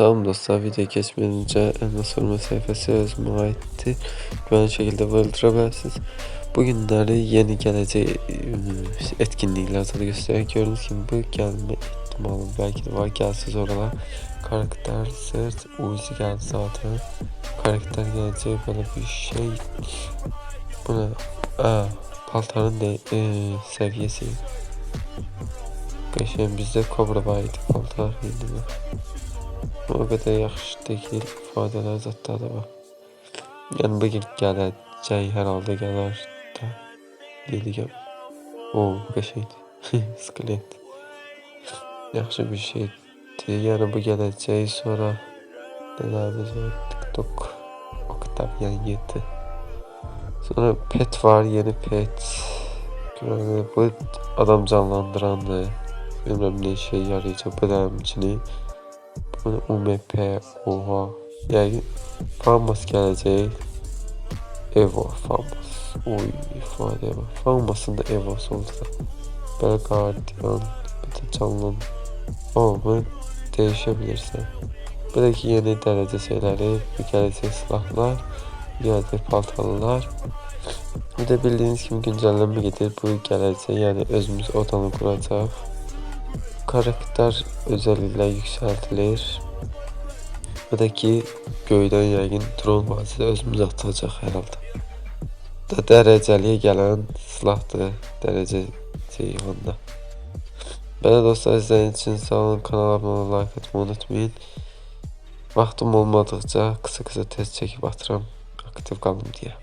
Olun dostlar. Video geçmeden önce en sorma sayfası özüme aitti. Güvenli şekilde vurdurabilirsiniz. Bugünleri yeni gelecek etkinlikler de gösteriyor. Gördüğünüz gibi bu gelme ihtimali belki de var. Gelsiz oralar. Karakter sırt Uzi geldi zaten. Karakter gelecek böyle bir şey. Bu ne? Aa, paltarın de, e, seviyesi. Geçen bizde kobra idi paltar mi? O qədər yaxşı deyil, ifadələr də var. Yəni bu gün gələcək, hər halda gələr də. Deyiləm. O, qəşəngdir. Skelet. Yaxşı bir şeydir. Yəni bu gələcək sonra nələrimiz var? TikTok. Octavian 7. Sonra pet var, yeni pet. Yani bu adam canlandırandı. Bilmem ne işe yarayacak bu da Bunu UMP, oha. Yani Farmas gelecek. Evo Farmas. Oy ifade bak. Farmas'ın da Evo'su olsa. Belguardian. Bir de canlan. Ama değişebilirse. Buradaki yeni derece şeyleri, bir gelecek silahlar, gelecek paltalılar. Bir de bildiğiniz gibi güncelleme gelir. Bu gelecek yani özümüz odanı kuracak. Karakter özellikler yükseltilir. Buradaki göydən yəqin drone vasitə özümüz atacaq hər halda. Da dərəcəliyə gələn silahdır, dərəcə ceyhanda. Belə dostlar izlədiyiniz için sağ olun. Olmayı, like atmayı unutmayın. Vaxtım olmadıqca qısa-qısa test çəkib atıram. Aktiv qalım deyə.